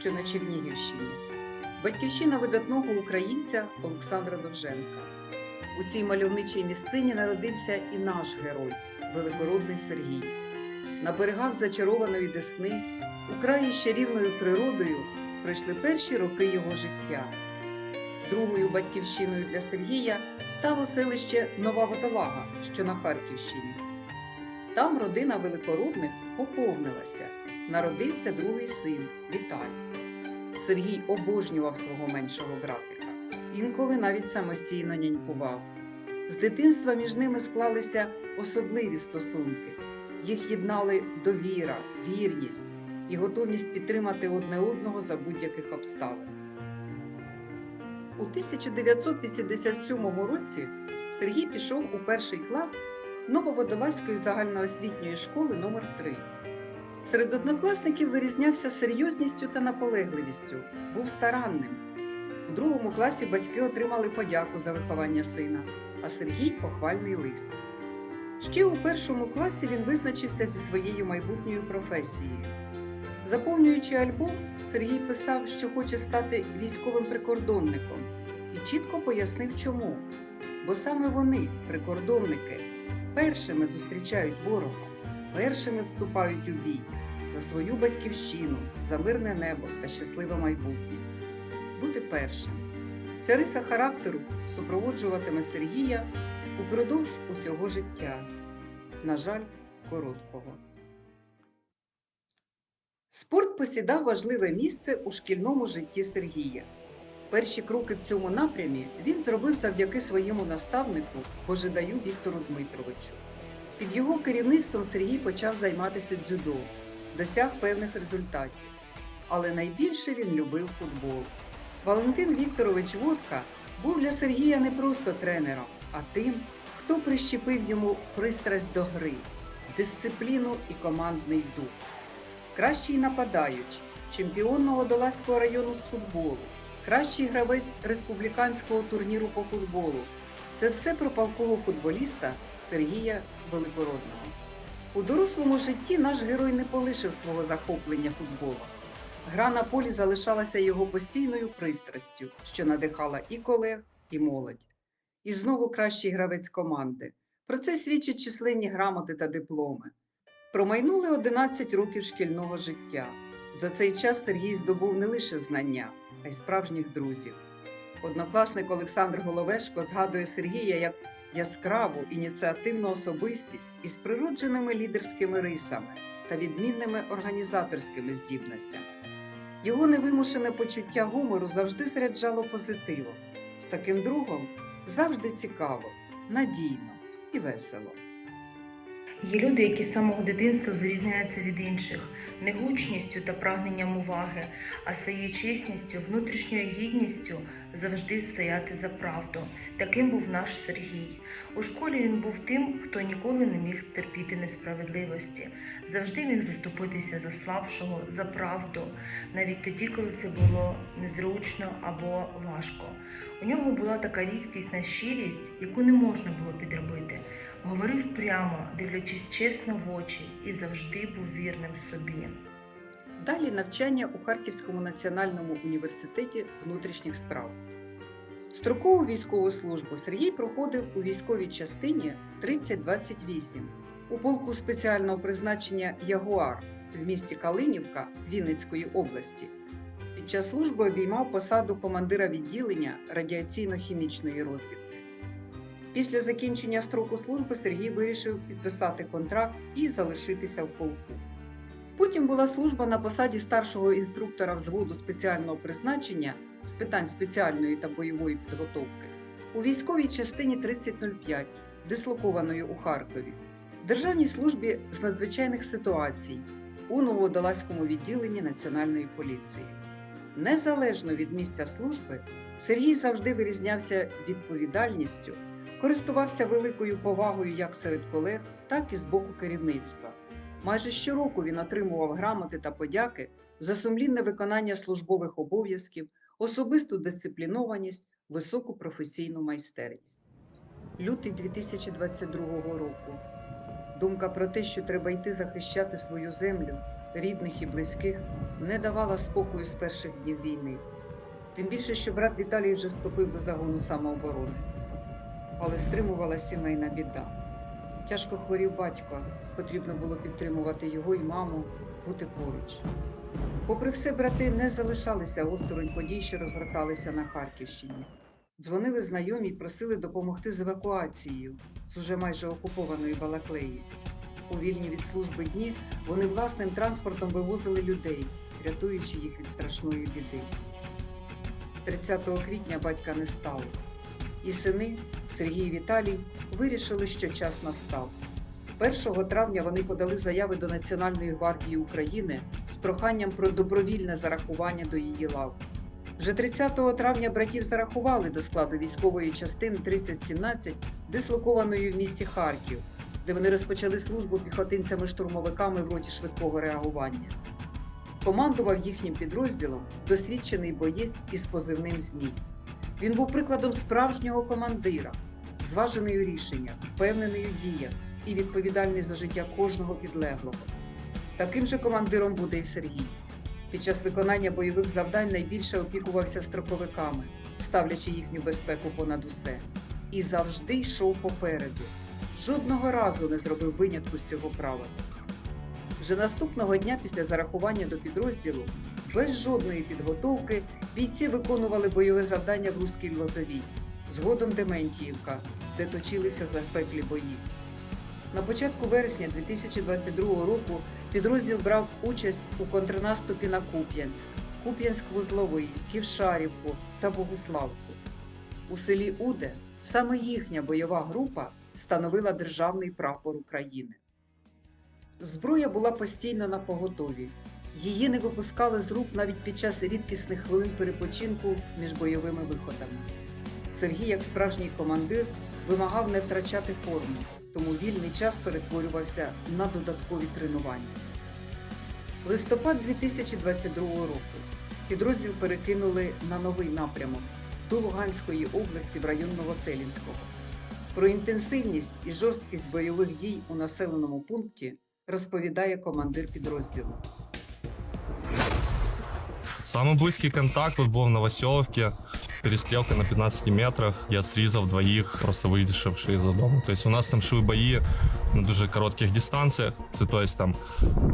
Що на Чернігівщині. Батьківщина видатного українця Олександра Довженка. У цій мальовничій місцині народився і наш герой, великородний Сергій. На берегах зачарованої Десни, у краї з чарівною природою пройшли перші роки його життя. Другою батьківщиною для Сергія стало селище Нова Водолага, що на Харківщині. Там родина великородних поповнилася. Народився другий син Віталій. Сергій обожнював свого меншого братика, інколи навіть самостійно нянькував. З дитинства між ними склалися особливі стосунки. Їх єднали довіра, вірність і готовність підтримати одне одного за будь-яких обставин. У 1987 році Сергій пішов у перший клас Нововодолазької загальноосвітньої школи номер 3 Серед однокласників вирізнявся серйозністю та наполегливістю, був старанним. У другому класі батьки отримали подяку за виховання сина, а Сергій похвальний лист. Ще у першому класі він визначився зі своєю майбутньою професією. Заповнюючи альбом, Сергій писав, що хоче стати військовим прикордонником, і чітко пояснив, чому. Бо саме вони, прикордонники, першими зустрічають ворога, першими вступають у бій за свою батьківщину, за мирне небо та щасливе майбутнє. Бути першим. Ця риса характеру супроводжуватиме Сергія упродовж усього життя. На жаль, короткого. Спорт посідав важливе місце у шкільному житті Сергія. Перші кроки в цьому напрямі він зробив завдяки своєму наставнику Божидаю Віктору Дмитровичу. Під його керівництвом Сергій почав займатися дзюдо, досяг певних результатів. Але найбільше він любив футбол. Валентин Вікторович Водка був для Сергія не просто тренером, а тим, хто прищепив йому пристрасть до гри, дисципліну і командний дух. Кращий нападаючий, чемпіон Новодолазького району з футболу, кращий гравець республіканського турніру по футболу. Це все про палкового футболіста Сергія Великородного. У дорослому житті наш герой не полишив свого захоплення футболом. Гра на полі залишалася його постійною пристрастю, що надихала і колег, і молодь. І знову кращий гравець команди. Про це свідчать численні грамоти та дипломи. Промайнули 11 років шкільного життя. За цей час Сергій здобув не лише знання, а й справжніх друзів. Однокласник Олександр Головешко згадує Сергія як яскраву ініціативну особистість із природженими лідерськими рисами та відмінними організаторськими здібностями. Його невимушене почуття гумору завжди заряджало позитивом. З таким другом завжди цікаво, надійно і весело. Є люди, які з самого дитинства вирізняються від інших не гучністю та прагненням уваги, а своєю чесністю, внутрішньою гідністю завжди стояти за правду. Таким був наш Сергій. У школі він був тим, хто ніколи не міг терпіти несправедливості, завжди міг заступитися за слабшого, за правду, навіть тоді, коли це було незручно або важко. У нього була така рідкість на щирість, яку не можна було підробити. Говорив прямо, дивлячись чесно в очі, і завжди був вірним собі. Далі навчання у Харківському національному університеті внутрішніх справ. Строкову військову службу Сергій проходив у військовій частині 3028 у полку спеціального призначення Ягуар в місті Калинівка Вінницької області. Під час служби обіймав посаду командира відділення радіаційно-хімічної розвідки. Після закінчення строку служби Сергій вирішив підписати контракт і залишитися в полку. Потім була служба на посаді старшого інструктора взводу спеціального призначення з питань спеціальної та бойової підготовки у військовій частині 3005, дислокованої у Харкові, Державній службі з надзвичайних ситуацій у Новодолазькому відділенні Національної поліції. Незалежно від місця служби, Сергій завжди вирізнявся відповідальністю, користувався великою повагою як серед колег, так і з боку керівництва. Майже щороку він отримував грамоти та подяки за сумлінне виконання службових обов'язків, особисту дисциплінованість, високу професійну майстерність. Лютий 2022 року. Думка про те, що треба йти захищати свою землю, рідних і близьких, не давала спокою з перших днів війни. Тим більше, що брат Віталій вже вступив до загону самооборони. Але стримувала сімейна біда. Тяжко хворів батько, потрібно було підтримувати його і маму, бути поруч. Попри все, брати не залишалися осторонь подій, що розгорталися на Харківщині. Дзвонили знайомі й просили допомогти з евакуацією з уже майже окупованої Балаклеї. У вільні від служби дні вони власним транспортом вивозили людей, рятуючи їх від страшної біди. 30 квітня батька не стало, і сини Сергій Віталій вирішили, що час настав. 1 травня вони подали заяви до Національної гвардії України з проханням про добровільне зарахування до її лав. Вже 30 травня братів зарахували до складу військової частини 3017, дислокованої в місті Харків, де вони розпочали службу піхотинцями-штурмовиками в роті швидкого реагування. Командував їхнім підрозділом досвідчений боєць із позивним Змій. Він був прикладом справжнього командира, зважений у рішеннях, впевнений у діях і відповідальний за життя кожного підлеглого. Таким же командиром буде і Сергій. Під час виконання бойових завдань найбільше опікувався строковиками, ставлячи їхню безпеку понад усе. І завжди йшов попереду. Жодного разу не зробив винятку з цього правила. Вже наступного дня після зарахування до підрозділу, без жодної підготовки, бійці виконували бойове завдання в Руській Лозовій, згодом Дементіївка, де точилися запеклі бої. На початку вересня 2022 року підрозділ брав участь у контрнаступі на Куп'янськ, Куп'янськ-Вузловий, Ківшарівку та Богуславку. У селі Уде саме їхня бойова група становила державний прапор України. Зброя була постійно на поготові. Її не випускали з рук навіть під час рідкісних хвилин перепочинку між бойовими виходами. Сергій, як справжній командир, вимагав не втрачати форму, тому вільний час перетворювався на додаткові тренування. Листопад 2022 року підрозділ перекинули на новий напрямок до Луганської області в район Новоселівського. Про інтенсивність і жорсткість бойових дій у населеному пункті розповідає командир підрозділу. Самый близкий контакт вот был в Новоселовке. Перестрелка на 15 метрах. Я срізав двоїх, просто вийшовши из дома. То есть у нас там шли бої на дуже коротких дистанціях. Це то есть там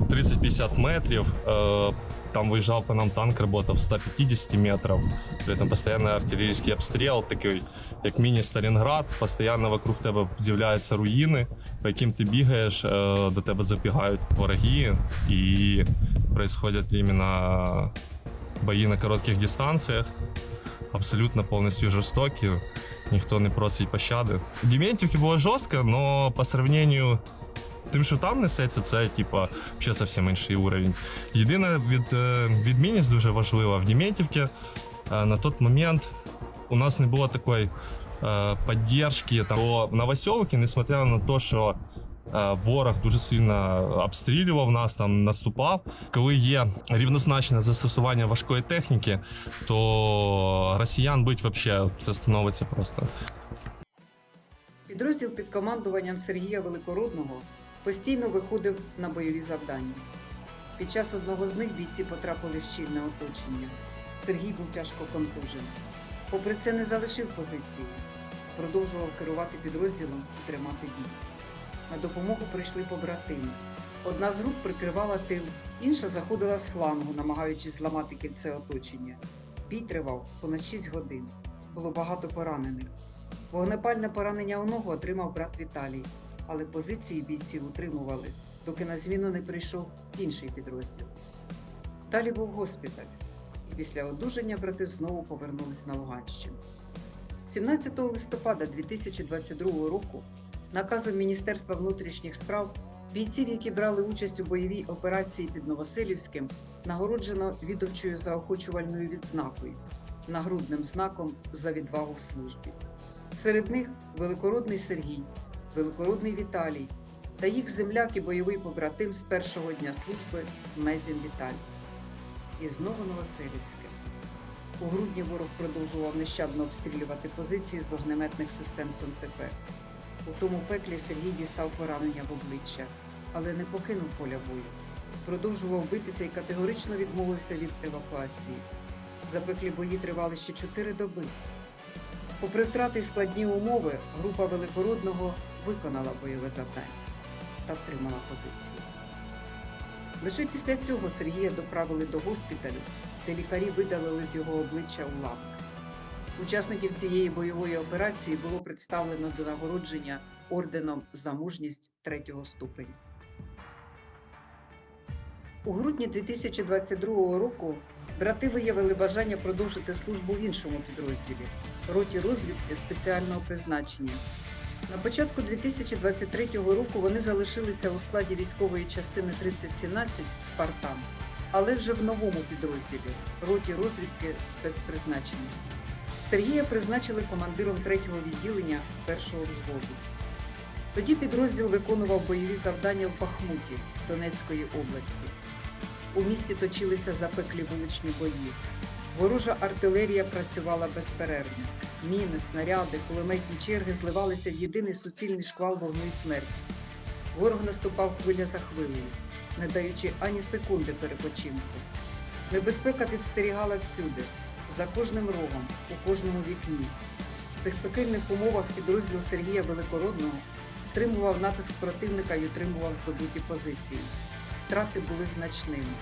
30-50 метрів. Е, Там виїжджав по нам танк, работав 150 метров. При этом постоянно артилерійський обстріл, такий як міні-Сталінград. Постоянно вокруг тебе з'являються руїни, по яким ти бігаєш, е, до тебе забігають вороги, і происходят именно бои на коротких дистанціях, абсолютно повністю жорстокі. Ніхто не просить пощади. В Дементівці було жорстко, але по сравненню тим, що там несеться, це типа ще зовсім інший уровень. Єдина від, е, відмінність дуже важлива в Дементівці. е, На той момент у нас не було такої е, підтримки. В Новоселовці, несмотря на те, що ворог дуже сильно обстрілював нас, там наступав. Коли є рівнозначне застосування важкої техніки, то росіян бить вообще це становиться просто. Підрозділ під командуванням Сергія Великородного постійно виходив на бойові завдання. Під час одного з них бійці потрапили в щільне оточення. Сергій був тяжко контужений. Попри це не залишив позиції, продовжував керувати підрозділом і тримати бій. На допомогу прийшли побратими. Одна з груп прикривала тил, інша заходила з флангу, намагаючись зламати кільце оточення. Бій тривав понад 6 годин. Було багато поранених. Вогнепальне поранення у ногу отримав брат Віталій, але позиції бійців утримували, доки на зміну не прийшов інший підрозділ. Далі був госпіталь, і після одужання брати знову повернулись на Луганщину. 17 листопада 2022 року наказом Міністерства внутрішніх справ бійців, які брали участь у бойовій операції під Новоселівським, нагороджено відовчою заохочувальною відзнакою, нагрудним знаком за відвагу в службі. Серед них великородний Сергій, великородний Віталій та їх земляк і бойовий побратим з першого дня служби Мезін Віталій. І знову Новоселівське. У грудні ворог продовжував нещадно обстрілювати позиції з вогнеметних систем Сонцепе. У тому пеклі Сергій дістав поранення в обличчя, але не покинув поля бою. продовжував битися і категорично відмовився від евакуації. Запеклі бої тривали ще чотири доби. Попри втрати і складні умови, група Великородного виконала бойове завдання та втримала позиції. Лише після цього Сергія доправили до госпіталю, де лікарі видалили з його обличчя уламки. Учасників цієї бойової операції було представлено до нагородження орденом за мужність третього ступеня. У грудні 2022 року брати виявили бажання продовжити службу в іншому підрозділі роті розвідки спеціального призначення. На початку 2023 року вони залишилися у складі військової частини 3017 Спартан, але вже в новому підрозділі роті розвідки спецпризначення. Сергія призначили командиром третього відділення першого взводу. Тоді підрозділ виконував бойові завдання в Бахмуті Донецької області. У місті точилися запеклі вуличні бої. Ворожа артилерія працювала безперервно. Міни, снаряди, кулеметні черги зливалися в єдиний суцільний шквал вогню і смерті. Ворог наступав хвиля за хвилею, не даючи ані секунди перепочинку. Небезпека підстерігала всюди, за кожним рогом, у кожному вікні. В цих пекельних умовах підрозділ Сергія Великородного стримував натиск противника і утримував здобуті позиції. Втрати були значними.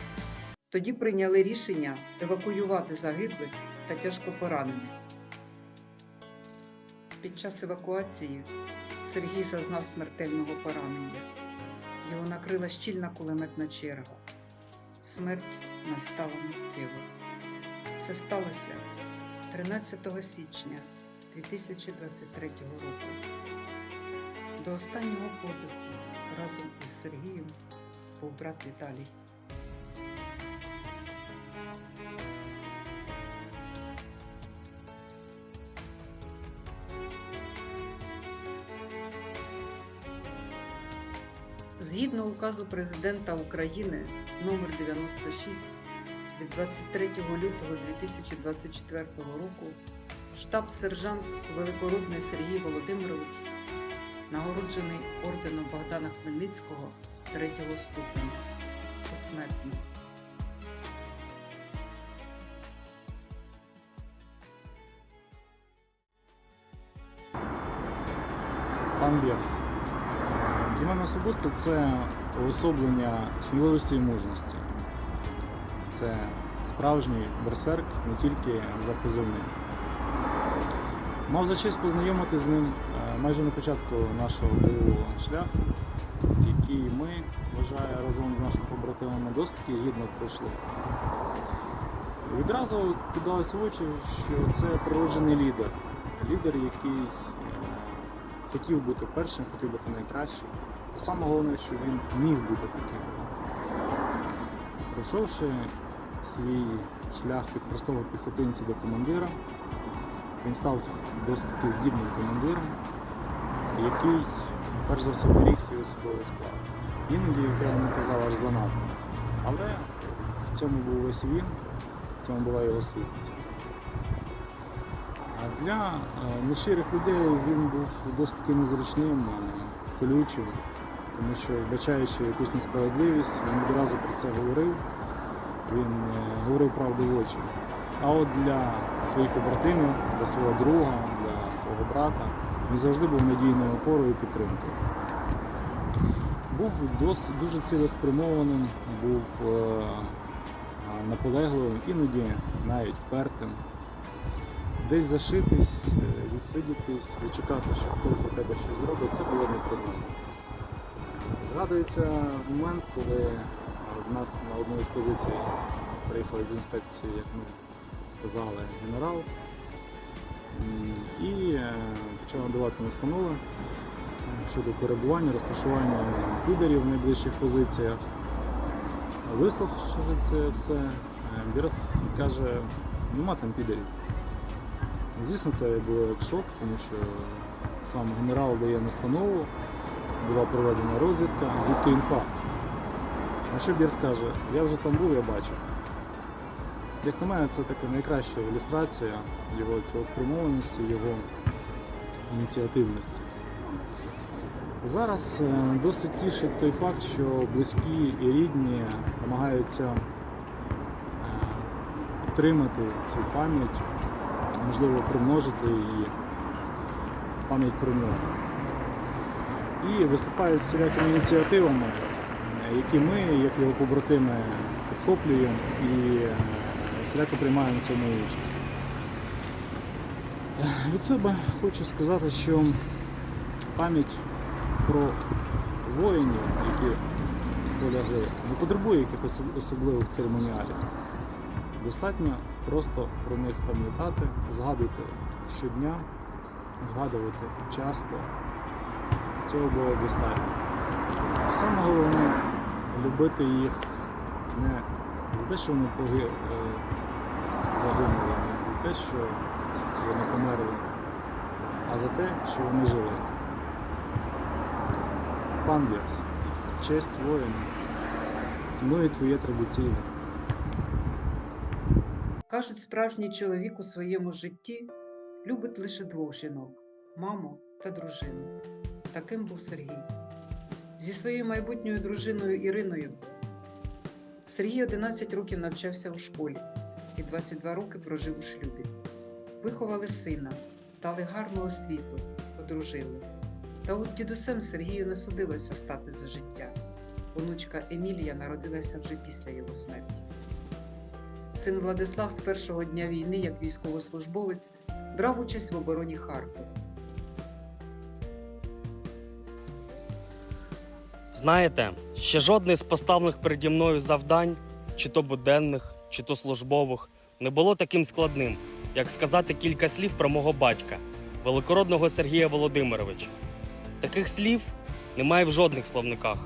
Тоді прийняли рішення евакуювати загиблих та тяжко поранених. Під час евакуації Сергій зазнав смертельного поранення. Його накрила щільна кулеметна черга. Смерть настала миттєво. Це сталося 13 січня 2023 року. До останнього подиху разом із Сергієм був брат Віталій. Згідно указу президента України номер 96 від 23 лютого 2024 року штаб-сержант Великородний Сергій Володимирович нагороджений орденом Богдана Хмельницького третього ступеня посмертно. Пан Бірс. Для мене особисто це уособлення сміливості і мужності. Це справжній берсерк не тільки за позивним. Мав за честь познайомити з ним е, майже на початку нашого бойового шляху, який ми, вважаю, разом з нашими побратимами таки гідно пройшли. Відразу кидалось в очі, що це природжений лідер. Лідер, який е, хотів бути першим, хотів бути найкращим. А саме головне, що він міг бути таким. Пройшовши свій шлях від простого піхотинця до командира, він став досить таки здібним командиром, який перш за все беріг свій особовий склад. Іноді, як я не казав, аж занадто. Але в цьому був весь він, в цьому була його сутність. А для е, нещирих людей він був досить таки незручним, колючим, тому що, вбачаючи якусь несправедливість, він одразу про це говорив, він е, говорив правду в очі. А от для своїх побратимів, для свого друга, для свого брата, він завжди був надійною опорою і підтримкою. Був досить дуже цілеспрямованим, був е, наполегливим, іноді навіть впертим десь зашитись, е, відсидітись, дочекати, що хтось за тебе щось зробить, це було не проблема. Згадується момент, коли в нас на одну із позицій приїхали з інспекції, як ми сказали, генерал, і е, почав надавати настанови е, щодо перебування, розташування підерів в найближчих позиціях. Вислухавши це все, е, Бірас каже, нема там підерів. Звісно, це було як шок, тому що сам генерал дає настанову, була проведена розвідка, звідки інфа. А що Бірс каже, я вже там був, я бачив. Як на мене, це така найкраща ілюстрація його цілеспрямованості, його ініціативності. Зараз е, досить тішить той факт, що близькі і рідні намагаються е, підтримати цю пам'ять, можливо, примножити її пам'ять про нього. І виступають всілякими ініціативами, е, які ми, як його побратими, підхоплюємо і е, всіляко приймаємо в цьому участь. Від себе хочу сказати, що пам'ять про воїнів, які полягли, не потребує якихось особливих церемоніалів. Достатньо просто про них пам'ятати, згадувати щодня, згадувати часто. Цього було достатньо. Саме головне любити їх не за те, що вони поги- е, загинули, не за те, що вони померли, а за те, що вони жили. Пан Вірс, честь воїна, ну і твоє традиційне. Кажуть, справжній чоловік у своєму житті любить лише двох жінок маму та дружину. Таким був Сергій. Зі своєю майбутньою дружиною Іриною Сергій 11 років навчався у школі і 22 роки прожив у шлюбі. Виховали сина, дали гарну освіту, одружили. Та от дідусем Сергію не судилося стати за життя. Онучка Емілія народилася вже після його смерті. Син Владислав з першого дня війни, як військовослужбовець, брав участь в обороні Харкова. Знаєте, ще жодне з поставлених переді мною завдань, чи то буденних, чи то службових, не було таким складним, як сказати кілька слів про мого батька, великородного Сергія Володимировича. Таких слів немає в жодних словниках.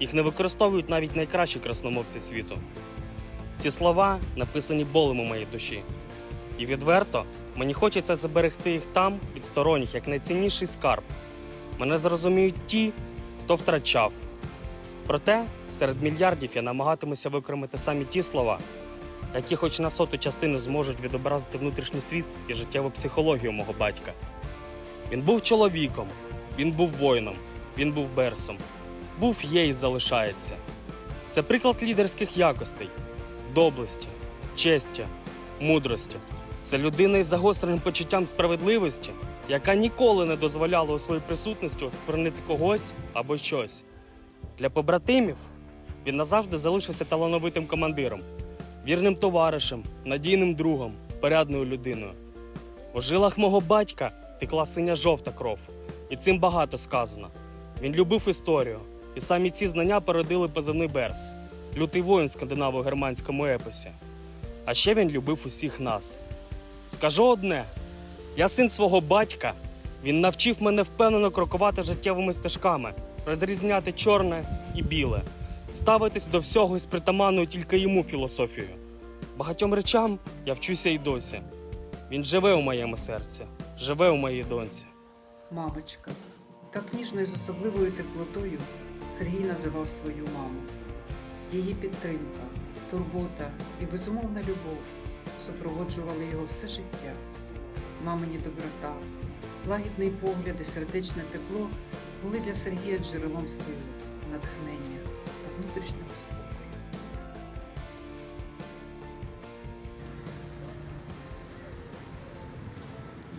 Їх не використовують навіть найкращі красномовці світу. Ці слова написані болем у моїй душі. І відверто мені хочеться заберегти їх там від сторонніх, як найцінніший скарб. Мене зрозуміють ті, хто втрачав. Проте серед мільярдів я намагатимуся викремити самі ті слова, які хоч на соту частини зможуть відобразити внутрішній світ і життєву психологію мого батька. Він був чоловіком, він був воїном, він був берсом, був є і залишається. Це приклад лідерських якостей, доблесті, честя, мудрості. Це людина із загостреним почуттям справедливості, яка ніколи не дозволяла у своїй присутності осквернити когось або щось. Для побратимів він назавжди залишився талановитим командиром, вірним товаришем, надійним другом, порядною людиною. У жилах мого батька текла синя жовта кров, і цим багато сказано. Він любив історію, і самі ці знання породили позивний Берс, лютий воїн скандинаво-германському епосі. А ще він любив усіх нас. Скажу одне: я син свого батька. Він навчив мене впевнено крокувати життєвими стежками, розрізняти чорне і біле, ставитись до всього із притаманною тільки йому філософією. Багатьом речам я вчуся й досі. Він живе у моєму серці, живе у моїй доньці. Мамочка. Так ніжно і з особливою теплотою Сергій називав свою маму. Її підтримка, турбота і безумовна любов супроводжували його все життя, мамині доброта, лагідний погляд і сердечне тепло були для Сергія джерелом сили, натхнення та внутрішнього спокою.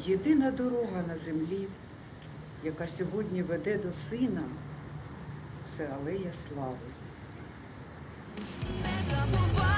Єдина дорога на землі, яка сьогодні веде до сина, це алея слави. Не забувай.